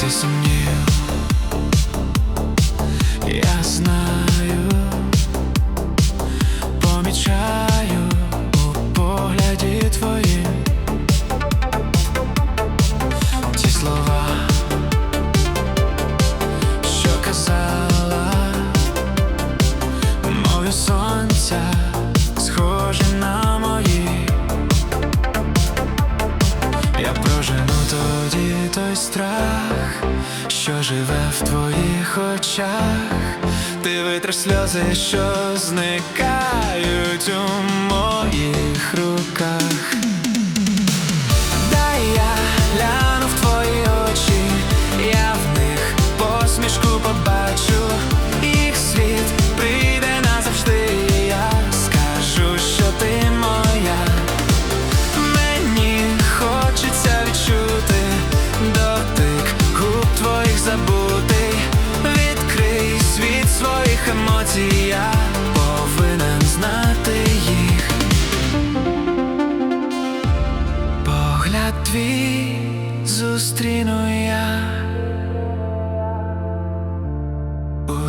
всі сумнів. Я знаю, страх, що живе в твоїх очах. Ти витри сльози, що зникають у моїх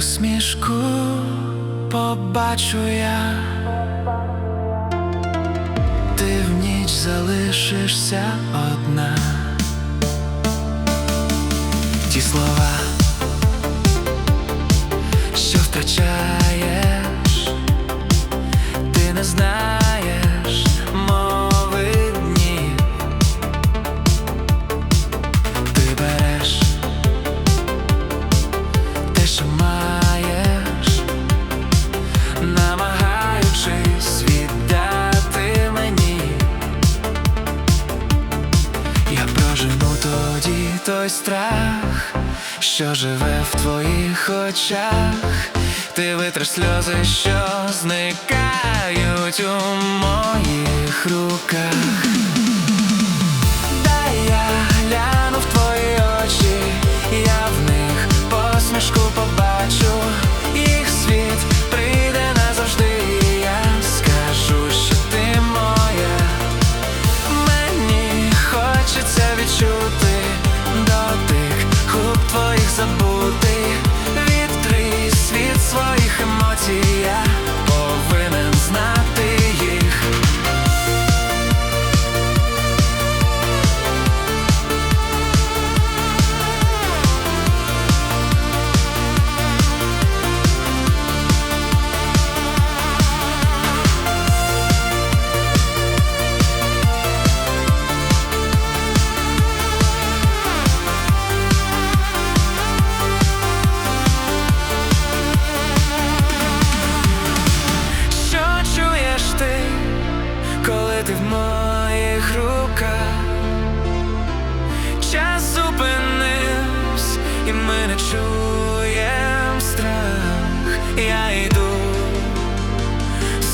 усмішку побачу я. Ти в ніч залишишся одна. Ті слова, той страх, що живе в твоїх очах. Ти витреш сльози, що зникають у моїх руках.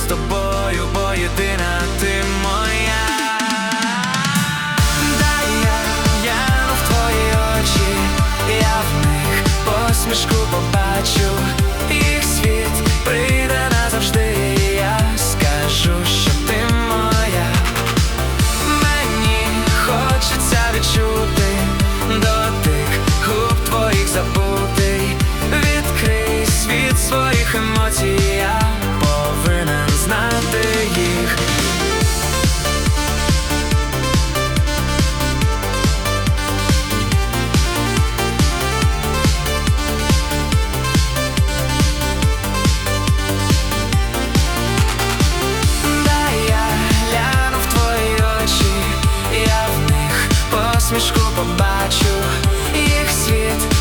Тобою, бо єдина ти моя. Дай я гляну в твої очі, я в них посмішку побачу, їх світ прийде назавжди. і Я скажу, що ти моя. Мені хочеться відчути дотик губ твоїх забутий. Відкрий світ своїх емоцій, я посмішку побачу, їх світ